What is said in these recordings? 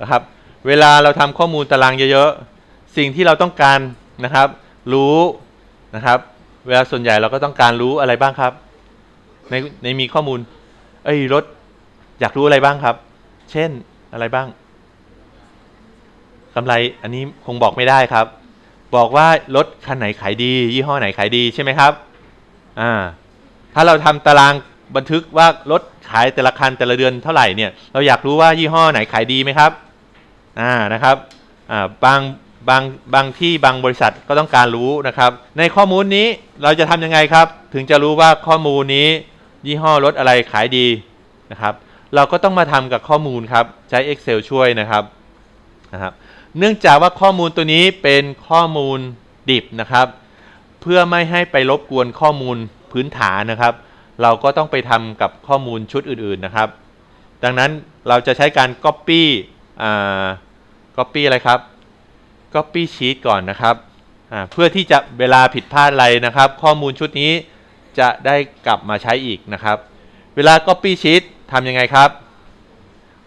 นะครับเวลาเราทำข้อมูลตารางเยอะๆ สิ่งที่เราต้องการนะครับ รู้นะครับ เวลาส่วนใหญ่เราก็ต้องการรู้อะไรบ้างครับ ในในมีข้อมูล เอ้ยรถอยากรู้อะไรบ้างครับ เช่นอะไรบ้างกำไรอันนี้คงบอกไม่ได้ครับ บอกว่ารถคันไหนขายดี ยี่ห้อไหนขายดีใช่ไหมครับอ่าถ้าเราทำตาราง บันทึกว่ารถขายแต่ละคันแต่ละเดือนเท่าไหร่เนี่ยเราอยากรู้ว่ายี่ห้อไหนขายดีไหมครับอ่านะครับอ่าบางบางบางที่บางบริษัทก็ต้องการรู้นะครับ ในข้อมูลนี้เราจะทำยังไงครับ ถึงจะรู้ว่าข้อมูลนี้ ยี่ห้อรถอะไรขายดีนะครับ เราก็ต้องมาทำกับข้อมูลครับใช้ Excel ช่วยนะครับนะครับ เนื่องจากว่าข้อมูลตัวนี้เป็นข้อมูลดิบนะครับ เพื่อไม่ให้ไปรบกวนข้อมูลพื้นฐานนะครับ เราก็ต้องไปทำกับข้อมูลชุดอื่นๆนะครับ ดังนั้นเราจะใช้การ Copy อ่า Copy อะไรครับ Copy Sheet ก่อนนะครับอ่าเพื่อที่จะเวลาผิดพลาดอะไรนะครับ ข้อมูลชุดนี้จะได้กลับมาใช้อีกนะครับ เวลา Copy Sheet ทำยังไงครับ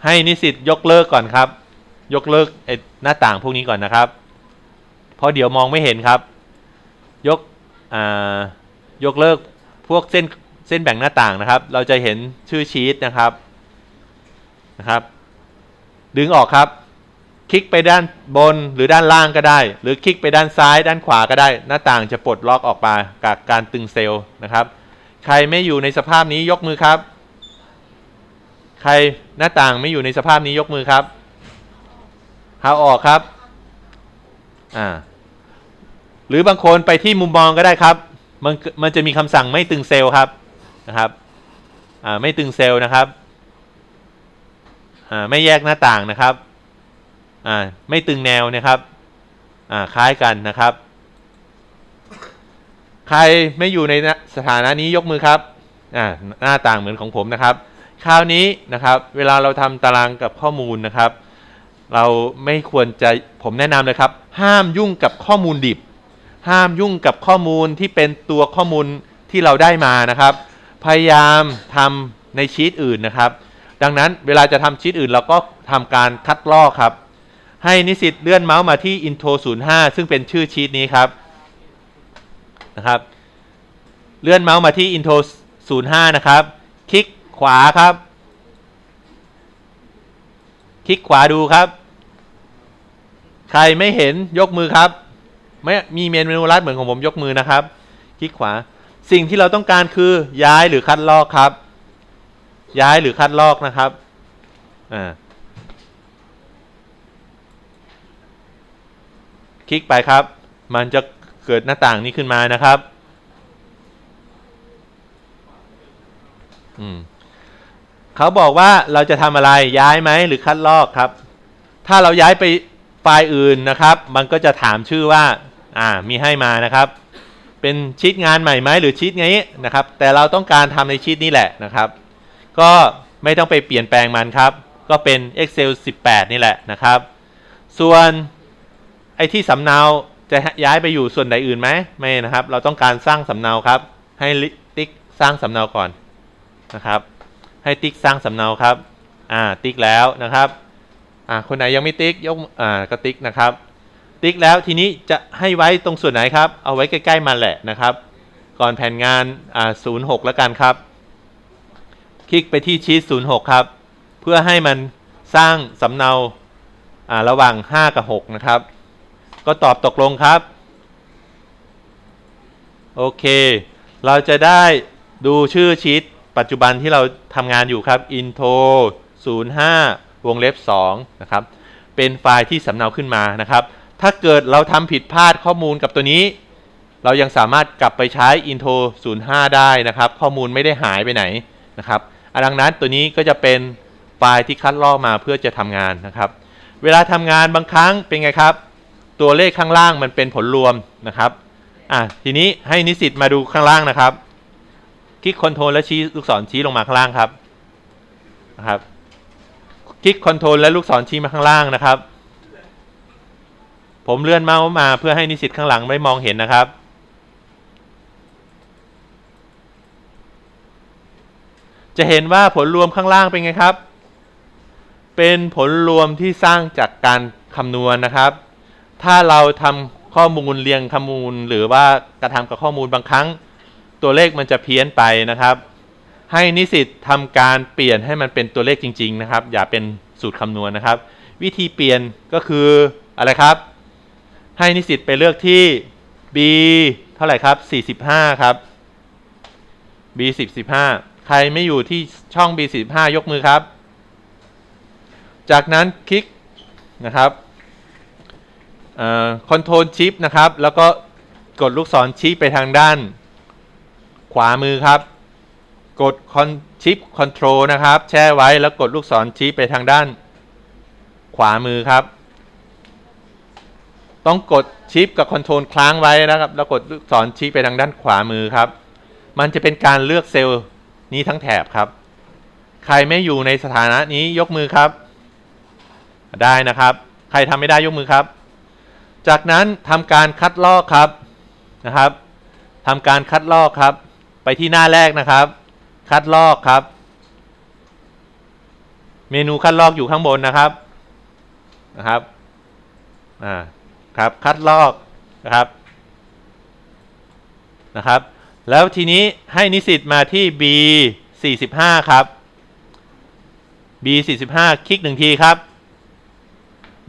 ให้นิสิตยกเลิกก่อนครับ ยกเลิกไอ้หน้าต่างพวกนี้ก่อนนะครับ เพราะเดี๋ยวมองไม่เห็นครับ ยกอ่ายกเลิกพวกเส้น เส้นแบ่งหน้าต่างนะครับ เราจะเห็นชื่อชีตนะครับนะครับ ดึงออกครับ คลิกไปด้านบนหรือด้านล่างก็ได้ หรือคลิกไปด้านซ้าย ด้านขวาก็ได้ หน้าต่างจะปลดล็อกออกมากับการตึงเซลล์นะครับ ใครไม่อยู่ในสภาพนี้ยกมือครับ ใครหน้าต่างไม่อยู่ในสภาพนี้ยกมือครับเอาออกครับอ่าหรือบางคนไปที่มุมมองก็ได้ครับ มันมันจะมีคำสั่งไม่ตึงเซลล์ครับ นะครับอ่าไม่ตึงเซลล์นะครับอ่าไม่แยกหน้าต่างนะครับอ่าไม่ตึงแนวนะครับอ่าคล้ายกันนะครับ ใครไม่อยู่ในสถานะนี้ยกมือครับอ่าหน้าต่างเหมือนของผมนะครับคราวนี้นะครับ เวลาเราทำตารางกับข้อมูลนะครับ เราไม่ควรจะผมแนะนำเลยครับ ห้ามยุ่งกับข้อมูลดิบ ห้ามยุ่งกับข้อมูลที่เป็นตัวข้อมูลที่เราได้มานะครับ พยายามทำในชีตอื่นนะครับ ดังนั้นเวลาจะทำชีตอื่นเราก็ทำการคัดลอกครับ ให้นิสิตเลื่อนเมาส์มาที่ intro 05 ซึ่งเป็นชื่อชีตนี้ครับนะครับ เลื่อนเมาส์มาที่ intro 05 นะครับ คลิกขวาครับ คลิกขวาดูครับ ใครไม่เห็นยกมือครับไม่มีเมนูลัดเหมือนของผมยกมือนะครับ คลิกขวา สิ่งที่เราต้องการคือย้ายหรือคัดลอกครับ ย้ายหรือคัดลอกนะครับอ่าคลิกไปครับ มันจะเกิดหน้าต่างนี้ขึ้นมานะครับอืมเขาบอกว่าเราจะทำอะไรย้ายไหมหรือคัดลอกครับ ถ้าเราย้ายไปไฟล์อื่นนะครับ มันก็จะถามชื่อว่า อ่ามีให้มานะครับ เป็นชีตงานใหม่ไหมหรือชีตนี้นะครับ แต่เราต้องการทำในชีตนี้แหละนะครับ ก็ไม่ต้องไปเปลี่ยนแปลงมันครับ ก็เป็น Excel 18 นี่แหละนะครับ ส่วนไอ้ที่สำเนาจะย้ายไปอยู่ส่วนใดอื่นไหมไม่นะครับ เราต้องการสร้างสำเนาครับ ให้ติ๊กสร้างสำเนาก่อนนะครับ ให้ติ๊กสร้างสำเนาครับอ่าติ๊กแล้วนะครับอ่าคนไหนยังไม่ติ๊กยกอ่าก็ติ๊กนะครับ ติ๊กแล้วทีนี้จะให้ไว้ตรงส่วนไหนครับ เอาไว้ใกล้ๆมันแหละนะครับ ก่อนแผนงานอ่า06แล้วกันครับ คลิกไปที่ชีต06ครับ เพื่อให้มันสร้างสำเนาอ่าระหว่าง 5 กับ 6 นะครับ ก็ตอบตกลงครับ โอเค เราจะได้ดูชื่อชีตปัจจุบันที่เราทำงานอยู่ครับ intro 05 วงเล็บ2นะครับ เป็นไฟล์ที่สำเนาขึ้นมานะครับ ถ้าเกิดเราทำผิดพลาดข้อมูลกับตัวนี้ เรายังสามารถกลับไปใช้ intro 05 ได้นะครับ ข้อมูลไม่ได้หายไปไหนนะครับดังนั้นตัวนี้ก็จะเป็นไฟล์ที่คัดลอกมาเพื่อจะทำงานนะครับ เวลาทำงานบางครั้งเป็นไงครับ ตัวเลขข้างล่างมันเป็นผลรวมนะครับอะทีนี้ให้นิสิตมาดูข้างล่างนะครับ คลิกคอนโทรลและชี้ลูกศรชี้ลงมาข้างล่างครับนะครับ คลิกคอนโทรลและลูกศรชี้มาข้างล่างนะครับ ผมเลื่อนเมาส์มาเพื่อให้นิสิตข้างหลังได้มองเห็นนะครับ จะเห็นว่าผลรวมข้างล่างเป็นไงครับ เป็นผลรวมที่สร้างจากการคำนวณนะครับ ถ้าเราทำข้อมูลเรียงข้อมูล หรือว่ากระทำกับข้อมูลบางครั้ง ตัวเลขมันจะเพี้ยนไปนะครับ ให้นิสิตทำการเปลี่ยนให้มันเป็นตัวเลขจริง ๆ นะครับ อย่าเป็นสูตรคำนวณนะครับ วิธีเปลี่ยนก็คืออะไรครับ ให้นิสิตไปเลือกที่ B เท่าไหร่ครับ 45 ครับ B 45ใครไม่อยู่ที่ช่อง B 45ยกมือครับ จากนั้นคลิกนะครับคอนโทรลชิปนะครับ แล้วก็กดลูกศรชี้ไปทางด้าน ขวามือครับ กดคอนชิปคอนโทรลนะครับ แช่ไว้แล้วกดลูกศรชี้ไปทางด้าน ขวามือครับ ต้องกดชิปกับคอนโทรลค้างไว้นะครับ แล้วกดลูกศรชี้ไปทางด้านขวามือครับ มันจะเป็นการเลือกเซลล์นี้ทั้งแถบครับ ใครไม่อยู่ในสถานะนี้ยกมือครับ ได้นะครับ ใครทำไม่ได้ยกมือครับ จากนั้นทำการคัดลอกครับนะครับทำการคัดลอกครับ ไปที่หน้าแรกนะครับ คัดลอกครับ เมนูคัดลอกอยู่ข้างบนนะครับนะครับ อ่า ครับ คัดลอกนะครับนะครับ แล้วทีนี้ให้นิสิตมาที่ B 45ครับ B 45คลิกหนึ่งทีครับ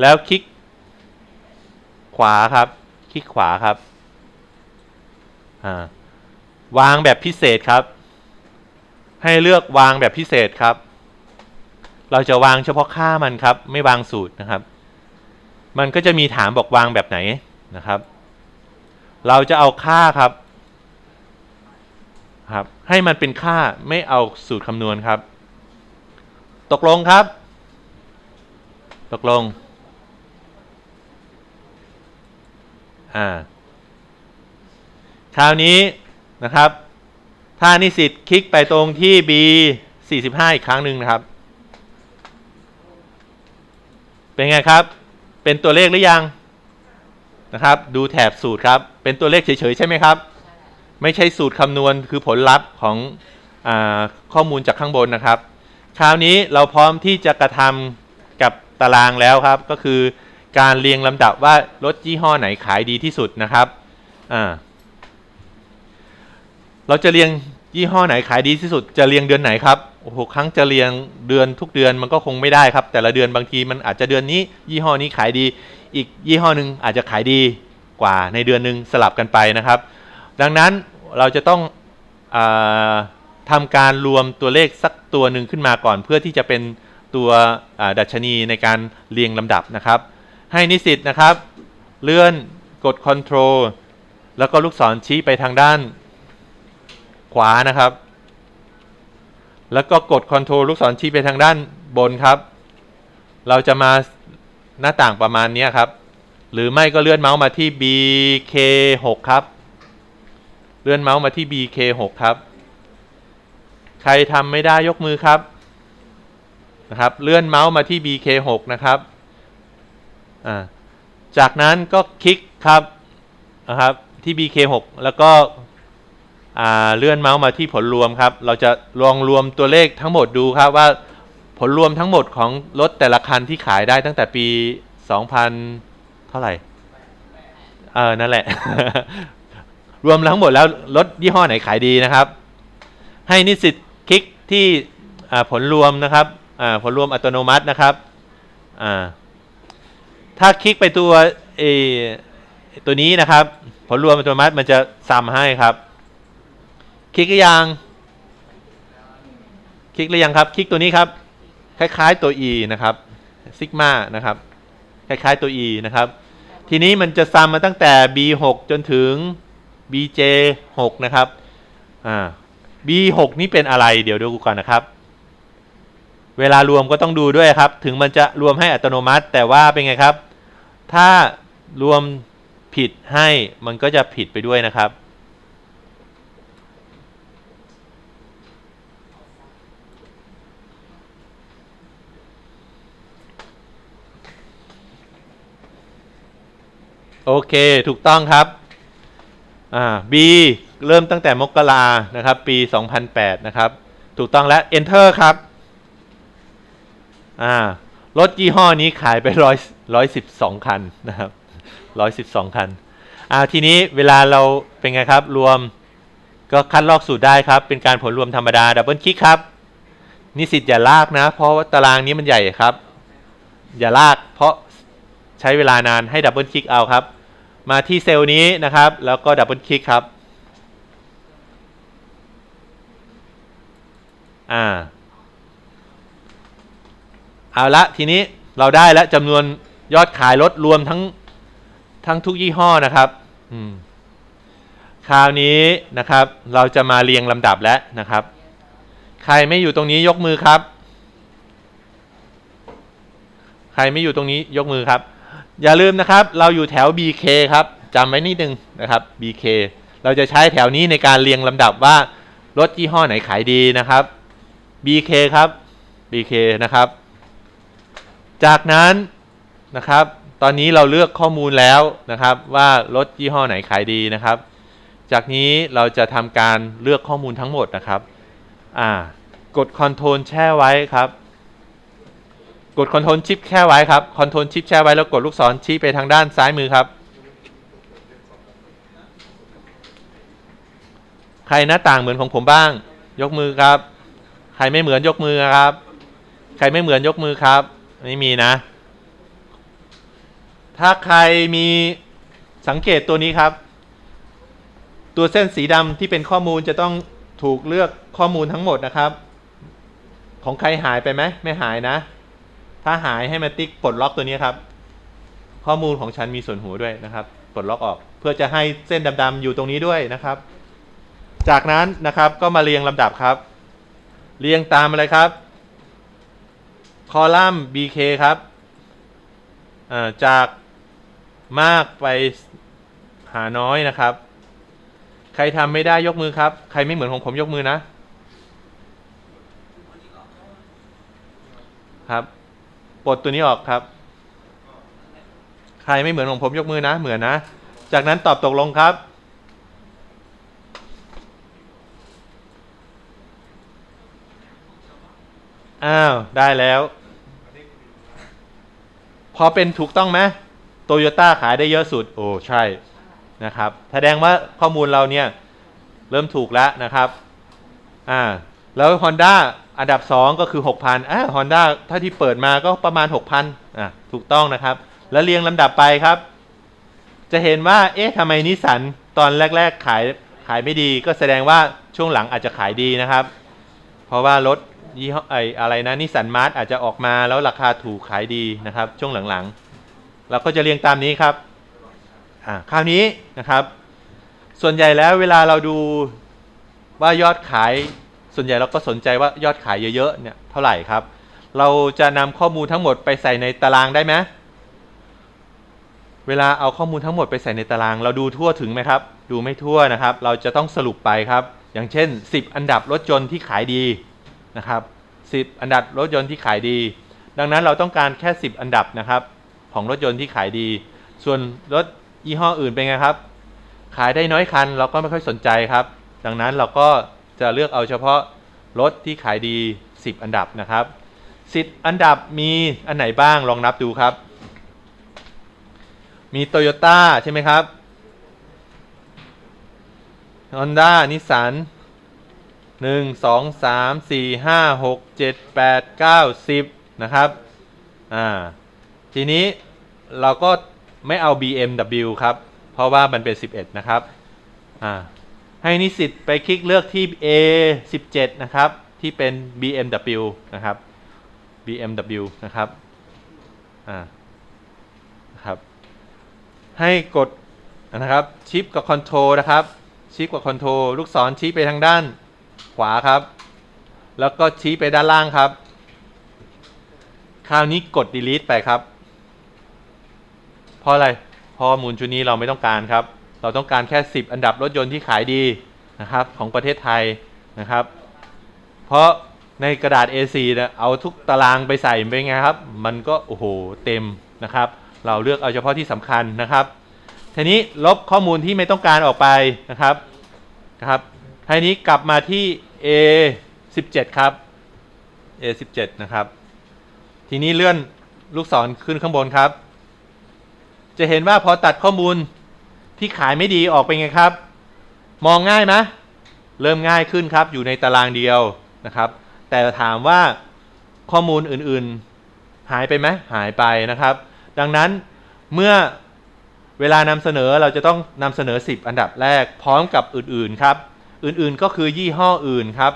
แล้วคลิก ขวาครับ คลิกขวาครับวางแบบพิเศษครับ ให้เลือกวางแบบพิเศษครับ เราจะวางเฉพาะค่ามันครับ ไม่วางสูตรนะครับ มันก็จะมีถามบอกวางแบบไหนนะครับ เราจะเอาค่าครับครับให้มันเป็นค่าไม่เอาสูตรคำนวณครับ ตกลงครับ ตกลงอ่าคราวนี้นะครับ ถ้านิสิตคลิกไปตรงที่ B 45 อีกครั้งหนึ่งนะครับ เป็นไงครับ เป็นตัวเลขหรือยังนะครับ ดูแถบสูตรครับ เป็นตัวเลขเฉยๆใช่ไหมครับ ไม่ใช่สูตรคำนวณคือผลลัพธ์ของอข้อมูลจากข้างบนนะครับ คราวนี้เราพร้อมที่จะกระทำกับตารางแล้วครับ ก็คือการเรียงลำดับว่ารถยี่ห้อไหนขายดีที่สุดนะครับ เราจะเรียง ยี่ห้อไหนขายดีที่สุดจะเรียงเดือนไหนครับโอ้โหครั้งจะเรียงเดือนทุกเดือนมันก็คงไม่ได้ครับ แต่ละเดือนบางทีมันอาจจะเดือนนี้ ยี่ห้อนี้ขายดี อีกยี่ห้อหนึ่งอาจจะขายดีกว่าในเดือนหนึ่งสลับกันไปนะครับ ดังนั้นเราจะต้องอทำการรวมตัวเลขสักตัวหนึ่งขึ้นมาก่อน เพื่อที่จะเป็นตัวดัชนีในการเรียงลำดับนะครับ ให้นิสิตนะครับ เลื่อนกด Ctrl แล้วก็ลูกศรชี้ไปทางด้าน ขวานะครับ แล้วก็กด Ctrl ลูกศรชี้ไปทางด้านบนครับ เราจะมาหน้าต่างประมาณนี้ครับ หรือไม่ก็เลื่อนเมาส์มาที่ BK6 ครับ เลื่อนเมาส์มาที่ BK6 ครับ ใครทำไม่ได้ยกมือครับ นะครับ เลื่อนเมาส์มาที่ BK6 นะครับ อ่า จากนั้นก็คลิกครับ นะครับที่ BK6 แล้วก็ เลื่อนเมาส์มาที่ผลรวมครับ เราจะลองรวมตัวเลขทั้งหมดดูครับว่าผลรวมทั้งหมดของรถแต่ละคันที่ขายได้ตั้งแต่ปี 2000 เท่าไหร่ เออ นั่นแหละ รวมทั้งหมดแล้วรถยี่ห้อไหนขายดีนะครับ ให้นิสิตคลิกที่ผลรวมนะครับผลรวมอัตโนมัตินะครับถ้าคลิกไปตัวตัวนี้นะครับ ผลรวมอัตโนมัติมันจะซ้ำให้ครับ คลิกหรือยัง คลิกหรือยังครับ คลิกตัวนี้ครับ คล้าย ๆตัว e นะครับซิกมานะครับ คล้ายๆตัว e นะครับ ทีนี้มันจะซ้ำมาตั้งแต่ b6 จนถึง bj6 นะครับอ่า b6 นี่เป็นอะไร เดี๋ยวดูก่อนนะครับ เวลารวมก็ต้องดูด้วยครับ ถึงมันจะรวมให้อัตโนมัติ แต่ว่าเป็นไงครับ ถ้ารวมผิดให้มันก็จะผิดไปด้วยนะครับ โอเค ถูกต้องครับอ่า B เริ่มตั้งแต่มกรานะครับ ปี 2008 นะครับ ถูกต้องแล้ว Enter ครับอ่ารถยี่ห้อนี้ขายไปร้อยร้อยสิบสองคันนะครับร้อยสิบสองคันอ่าทีนี้เวลาเราเป็นไงครับ รวมก็คัดลอกสูตรได้ครับ เป็นการผลรวมธรรมดาดับเบิลคลิกครับ นิสิตอย่าลากนะ เพราะว่าตารางนี้มันใหญ่ครับ อย่าลาก เพราะ ใช้เวลานานให้ดับเบิลคลิกเอาครับ มาที่เซลล์นี้นะครับ แล้วก็ดับเบิลคลิกครับอ่าเอาละทีนี้เราได้แล้วจำนวนยอดขายรถรวมทั้งทั้งทุกยี่ห้อนะครับอืมคราวนี้นะครับ เราจะมาเรียงลำดับแล้วนะครับ ใครไม่อยู่ตรงนี้ยกมือครับ ใครไม่อยู่ตรงนี้ยกมือครับ อย่าลืมนะครับ เราอยู่แถว BK ครับจำไว้นิดนึงนะครับ BK เราจะใช้แถวนี้ในการเรียงลำดับว่ารถยี่ห้อไหนขายดีนะครับ BK ครับ BK นะครับ จากนั้นนะครับ ตอนนี้เราเลือกข้อมูลแล้วนะครับ ว่ารถยี่ห้อไหนขายดีนะครับ จากนี้เราจะทำการเลือกข้อมูลทั้งหมดนะครับ อ่ากด Ctrl แช่ไว้ครับ กด Ctrl ชิปแช่ไว้ครับ Ctrl ชิปแช่ไว้แล้วกดลูกศรชี้ไปทางด้านซ้ายมือครับ ใครหน้าต่างเหมือนของผมบ้าง ยกมือครับ ใครไม่เหมือนยกมือครับ ใครไม่เหมือนยกมือครับ ไม่มีนะ ถ้าใครมีสังเกตตัวนี้ครับ ตัวเส้นสีดำที่เป็นข้อมูลจะต้องถูกเลือกข้อมูลทั้งหมดนะครับ ของใครหายไปไหมไม่หายนะ ถ้าหายให้มาติ๊กปลดล็อกตัวนี้ครับ ข้อมูลของฉันมีส่วนหัวด้วยนะครับปลดล็อกออก เพื่อจะให้เส้นดำๆอยู่ตรงนี้ด้วยนะครับ จากนั้นนะครับก็มาเรียงลำดับครับ เรียงตามอะไรครับ คอลัมน์ BK ครับาจากมากไปหาน้อยนะครับ ใครทำไม่ได้ยกมือครับ ใครไม่เหมือนของผมยกมือนะครับ ปลดตัวนี้ออกครับ ใครไม่เหมือนของผมยกมือนะ เหมือนนะ จากนั้นตอบตกลงครับ อ้าว ได้แล้ว พอเป็นถูกต้องไหมโตโยต้าขายได้เยอะสุด โอ้ ใช่นะครับ แสดงว่าข้อมูลเราเนี่ย เริ่มถูกแล้วนะครับ อ่า แล้ว Honda อันดับ 2 ก็คือ 6,000อ่า Honda ถ้าที่เปิดมาก็ประมาณ 6,000อ่าถูกต้องนะครับ แล้วเรียงลำดับไปครับ จะเห็นว่า เอ๊ะทำไมนิสันตอนแรก ๆ ขายขายไม่ดี ก็แสดงว่าช่วงหลังอาจจะขายดีนะครับ เพราะว่ารถยี่ห้อไออะไรนะนิสันมาร์ทอาจจะออกมาแล้วราคาถูกขายดีนะครับ ช่วงหลังๆ เราก็จะเรียงตามนี้ครับอ่าคราวนี้นะครับ ส่วนใหญ่แล้วเวลาเราดูว่ายอดขาย ส่วนใหญ่เราก็สนใจว่ายอดขายเยอะๆเนี่ยเท่าไหร่ครับ เราจะนำข้อมูลทั้งหมดไปใส่ในตารางได้ไหมเวลาเอาข้อมูลทั้งหมดไปใส่ในตาราง เราดูทั่วถึงไหมครับ ดูไม่ทั่วนะครับ เราจะต้องสรุปไปครับ อย่างเช่น 10 อันดับรถยนต์ที่ขายดีนะครับ 10 อันดับรถยนต์ที่ขายดี ดังนั้นเราต้องการแค่ 10 อันดับนะครับ ของรถยนต์ที่ขายดี ส่วนรถยี่ห้ออื่นเป็นไงครับ ขายได้น้อยคันเราก็ไม่ค่อยสนใจครับ ดังนั้นเราก็ จะเลือกเอาเฉพาะรถที่ขายดี 10 อันดับนะครับ 10 อันดับมีอันไหนบ้างลองนับดูครับ มีโตโยต้าใช่ไหมครับ Honda นิสสันหนึ่งสองสามสี่ห้าหกเจ็ดแปดเก้าสิบนะครับ อ่า ทีนี้เราก็ไม่เอา BMW ครับ เพราะว่ามันเป็น 11 นะครับ อ่า ให้นิสิตไปคลิกเลือกที่ A 17 นะครับ ที่เป็น BMW นะครับ BMW นะครับ อ่า นะครับ ให้กดนะครับชิปกับคอนโทรนะครับชิปกับคอนโทรลูกศรชี้ไปทางด้านขวาครับ แล้วก็ชี้ไปด้านล่างครับ คราวนี้กด delete ไปครับ เพราะอะไร เพราะมูลชุดนี้เราไม่ต้องการครับ เราต้องการแค่ 10 อันดับรถยนต์ที่ขายดีนะครับของประเทศไทยนะครับ เพราะในกระดาษ A4 เนี่ยเอาทุกตารางไปใส่เป็นไงครับ มันก็โอ้โหเต็มนะครับ เราเลือกเอาเฉพาะที่สำคัญนะครับทีนี้ลบข้อมูลที่ไม่ต้องการออกไปนะครับนะครับทีนี้กลับมาที่ A17 ครับ A17 นะครับ ทีนี้เลื่อนลูกศรขึ้นข้างบนครับ จะเห็นว่าพอตัดข้อมูล ที่ขายไม่ดีออกไปไงครับ มองง่ายไหมเริ่มง่ายขึ้นครับ อยู่ในตารางเดียวนะครับ แต่ถามว่าข้อมูลอื่นๆ หายไปไหมหายไปนะครับ ดังนั้นเมื่อเวลานำเสนอเราจะต้องนำเสนอ 10 อันดับแรกพร้อมกับอื่นๆครับ อื่นๆก็คือยี่ห้ออื่นครับ